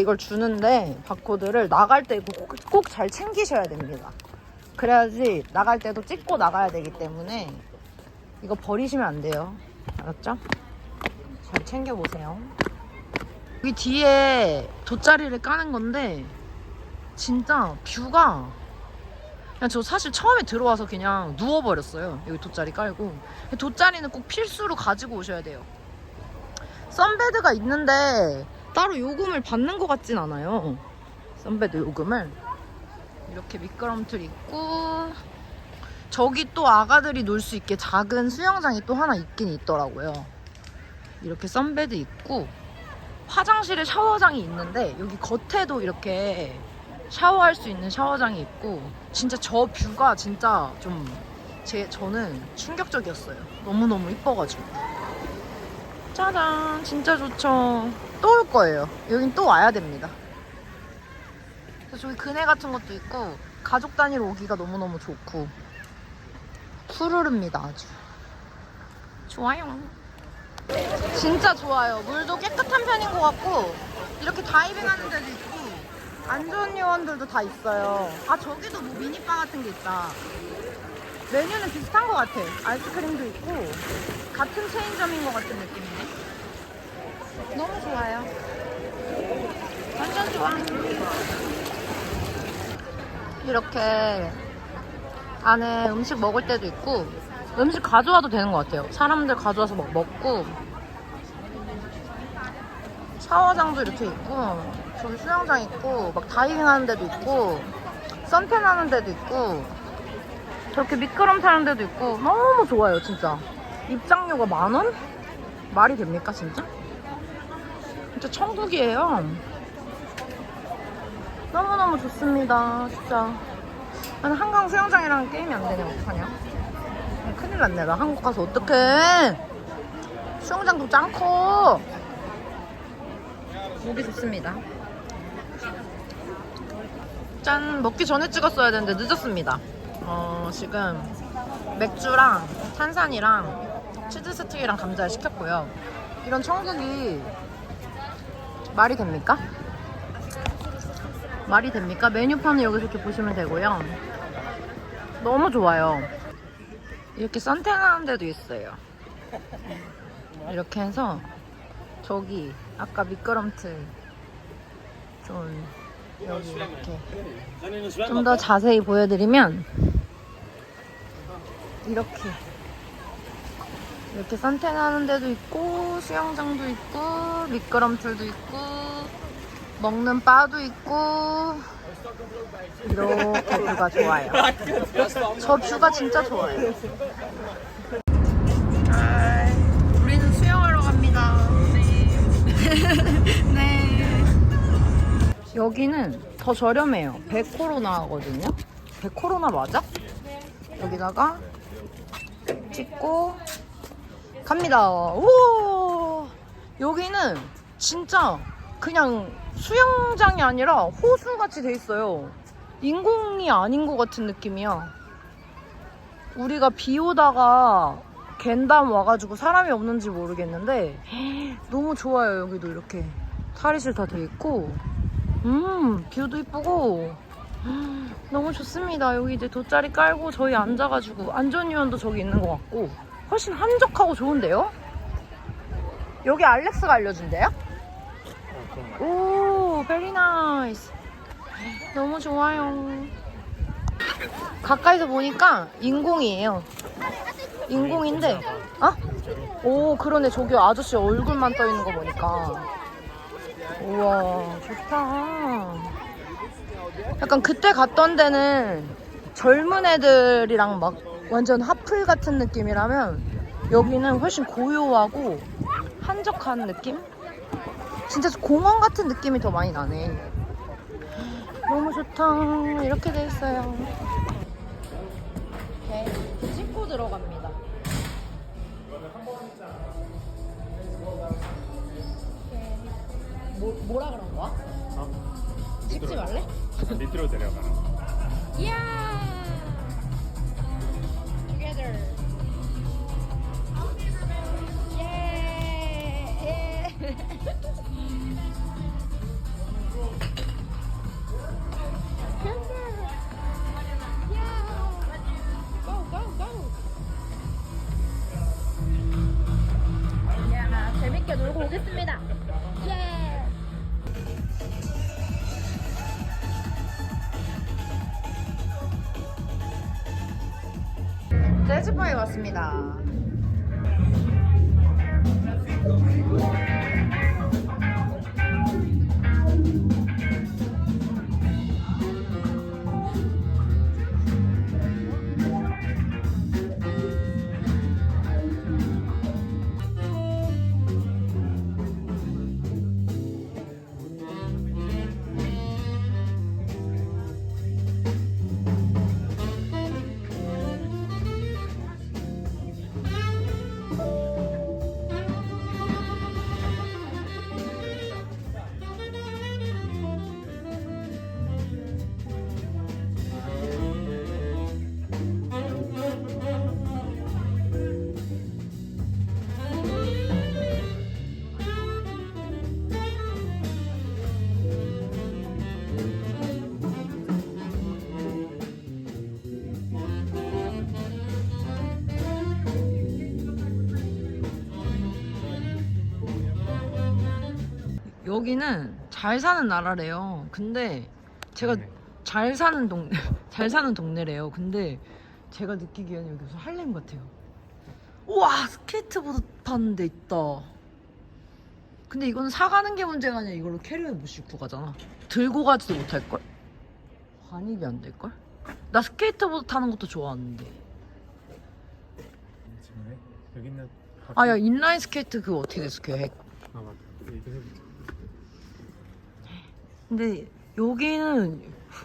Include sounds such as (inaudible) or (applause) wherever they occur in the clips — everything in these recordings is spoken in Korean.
이걸 주는데 바코드를 나갈 때 꼭 잘 챙기셔야 됩니다. 그래야지 나갈 때도 찍고 나가야 되기 때문에 이거 버리시면 안 돼요. 알았죠? 잘 챙겨보세요. 여기 뒤에 돗자리를 까는 건데 진짜 뷰가 그냥 저 사실 처음에 들어와서 그냥 누워버렸어요. 여기 돗자리 깔고. 돗자리는 꼭 필수로 가지고 오셔야 돼요. 선베드가 있는데 따로 요금을 받는 것 같진 않아요. 선베드 요금을. 이렇게 미끄럼틀 있고 저기 또 아가들이 놀 수 있게 작은 수영장이 또 하나 있긴 있더라고요. 이렇게 선베드 있고 화장실에 샤워장이 있는데 여기 겉에도 이렇게 샤워할 수 있는 샤워장이 있고 진짜 저 뷰가 진짜 좀 제 저는 충격적이었어요. 너무 너무 이뻐가지고. 짜잔, 진짜 좋죠. 또 올 거예요. 여긴 또 와야 됩니다. 저기 그네 같은 것도 있고 가족 단위로 오기가 너무 너무 좋고 푸르릅니다 아주. 좋아요. 진짜 좋아요. 물도 깨끗한 편인 것 같고 이렇게 다이빙 하는 데도 있고 안전 요원들도 다 있어요. 아 저기도 뭐 미니바 같은 게 있다. 메뉴는 비슷한 것 같아. 아이스크림도 있고 같은 체인점인 것 같은 느낌이네. 너무 좋아요. 완전 좋아. 이렇게 안에 음식 먹을 때도 있고 음식 가져와도 되는 것 같아요. 사람들 가져와서 막 먹고 샤워장도 이렇게 있고 저기 수영장 있고 막 다이빙 하는 데도 있고 선탠 하는 데도 있고 저렇게 미끄럼 타는 데도 있고 너무 좋아요 진짜. 입장료가 만 원? 말이 됩니까 진짜? 진짜 천국이에요. 너무너무 좋습니다 진짜. 나는 한강 수영장이랑 게임이 안 되네 어떡하냐? 큰일 났네 나 한국 가서 어떡해? 수영장도 짱커. 보기 좋습니다. 짠 먹기 전에 찍었어야 되는데 늦었습니다 어 지금 맥주랑 탄산이랑 치즈 스틱이랑 감자를 시켰고요 이런 천국이 말이 됩니까? 말이 됩니까? 메뉴판을 여기서 이렇게 보시면 되고요 너무 좋아요 이렇게 선탠하는 데도 있어요 이렇게 해서 저기 아까 미끄럼틀 좀 여기 이렇게 좀 더 자세히 보여드리면 이렇게 이렇게 선탠하는 데도 있고 수영장도 있고 미끄럼틀도 있고 먹는 바도 있고 이렇게 뷰가 좋아요 저 뷰가 진짜 좋아요 아, 우리는 수영하러 갑니다 네. (laughs) 여기는 더 저렴해요. 100코로나 거든요. 100코로나 맞아? 여기다가 찍고 갑니다. 우와! 여기는 진짜 그냥 수영장이 아니라 호수같이 돼 있어요. 인공이 아닌 것 같은 느낌이야. 우리가 비 오다가 갠담 와가지고 사람이 없는지 모르겠는데 너무 좋아요 여기도 이렇게 탈의실 다 돼 있고 음 뷰도 이쁘고 음, 너무 좋습니다. 여기 이제 돗자리 깔고 저희 앉아가지고 안전요원도 저기 있는 것 같고 훨씬 한적하고 좋은데요? 여기 알렉스가 알려준대요? 오 베리 나이스 너무 좋아요. 가까이서 보니까 인공이에요. 인공인데 어? 오 그러네. 저기 아저씨 얼굴만 떠 있는 거 보니까. 우와 좋다 약간 그때 갔던 데는 젊은 애들이랑 막 완전 하플 같은 느낌이라면 여기는 훨씬 고요하고 한적한 느낌? 진짜 공원 같은 느낌이 더 많이 나네. 너무 좋다. 이렇게 돼 있어요 밑으로 내려가. Yeah. Together. Yeah. Yeah. Go, go, go. Yeah, 재밌게 놀고 오겠습니다. 즈바에 왔습니다. 여기는 잘 사는 나라래요. 근데 제가 네. 잘 사는 동, (laughs) 잘 사는 동네래요. 근데 제가 느끼기에는 여기 무슨 할렘 같아요. 우와, 스케이트보드 타는 데 있다. 근데 이건 사가는 게 문제가 아니라 이걸로 캐리어에 못 싣고 가잖아. 들고 가지도 못할걸? 환입이 안 될걸? 나 스케이트보드 타는 것도 좋아하는데. 지금 해? 여기 있는 아, 야, 인라인 스케이트 그거 어떻게 됐어, 계획? 아 맞다 근데 여기는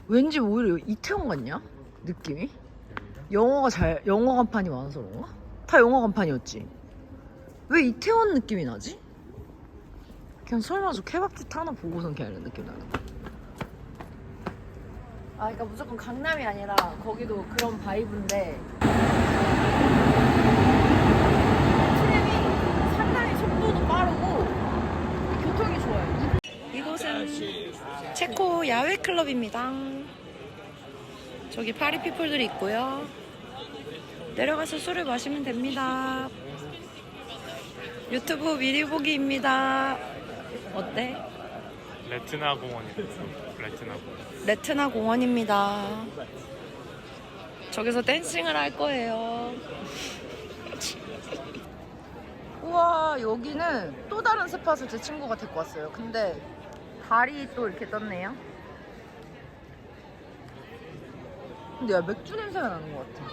왠지 오히려 이태원 같냐? 느낌이? 영어가 잘 영어 간판이 많아서 그런가? 다 영어 간판이었지. 왜 이태원 느낌이 나지? 그냥 설마 저 케밥집 하나 보고선 그냥 이런 느낌 나는 거. 아, 그러니까 무조건 강남이 아니라 거기도 그런 바이브인데 트램이 상당히 속도도 빠르고 교통이 좋아요. 체코 야외 클럽입니다. 저기 파리 피플들이 있고요. 내려가서 술을 마시면 됩니다. 유튜브 미리 보기입니다. 어때? 레트나 공원이 됐어 레트나 공원 레트나 공원입니다. 저기서 댄싱을 할 거예요. 우와, 여기는 또 다른 스팟을 제 친구가 데리고 왔어요. 근데 달이 또 이렇게 떴네요. 근데 야, 맥주 냄새가 나는 것 같아.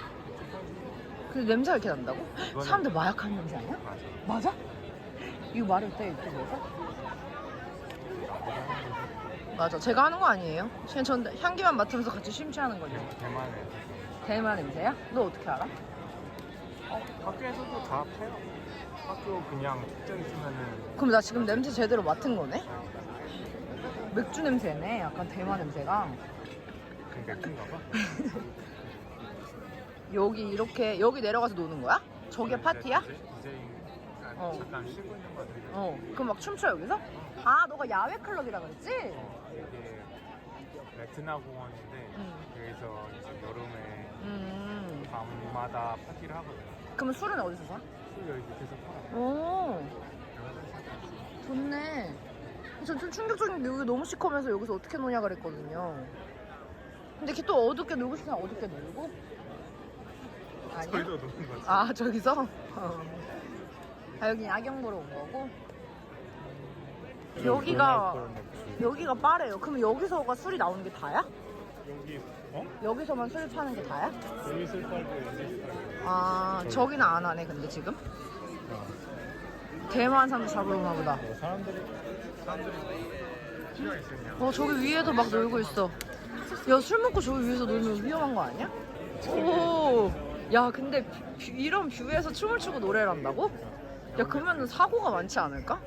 근데 냄새가 이렇게 난다고? 이거는- 사람들 마약하는 냄새 아니야? 맞아 맞아? 이거 말을 때 유튜브에서? 맞아. 제가 하는 거 아니에요. 그냥 전 향기만 맡으면서 같이 심취하는 거죠. 대- 대만에 대만 냄새야? 너 어떻게 알아? 어, 학교에서도 다 파요 학교 그냥 축제 있으면은 그럼 나 지금 냄새 제대로 맡은 거네? 맥주 냄새네. 약간 대만 냄새가. 그 맥주인가 봐 (laughs) 여기 이렇게 여기 내려가서 노는 거야? 저게 파티야? 이제 이제 어. 잠깐 쉬고 있는 거 같은데 어. 그럼 막 춤춰 여기서? 아, 너가 야외 클럽이라 그랬지? 어, 이게 레트나 공원인데 응. 여기서 이제 여름에 음. 밤마다 파티를 하거든 그러면 술은 어디서 사? 술 여기 밑에서 팔아 오. 좋네. 전 좀 충격적인 게 여기 너무 시커면서 여기서 어떻게 노냐 그랬거든요. 근데 걔 또 어둡게 놀고 싶으면 어둡게 놀고? 아니야? 저희도 노는 거지 아 저기서? 어. 아 여기 야경 보러 온 거고? 여기가. 여기가 바래요. 그럼 여기서가 술이 나오는 게 다야? 여기 어? 여기서만 술 파는 게 다야? 여기 술 팔고 여기 술 팔고 아 저기는 안 하네 근데 지금? 대만 사람들 잡으러 오나 보다. 뭐 사람들이 사람들이 시간 있으냐 어 저기 위에도 막 놀고 있어. 야 술 먹고 저기 위에서 놀면 위험한 거 아니야? 오. 야 근데 뷰- 이런 뷰에서 춤을 추고 노래를 한다고? 야 그러면은 사고가 많지 않을까?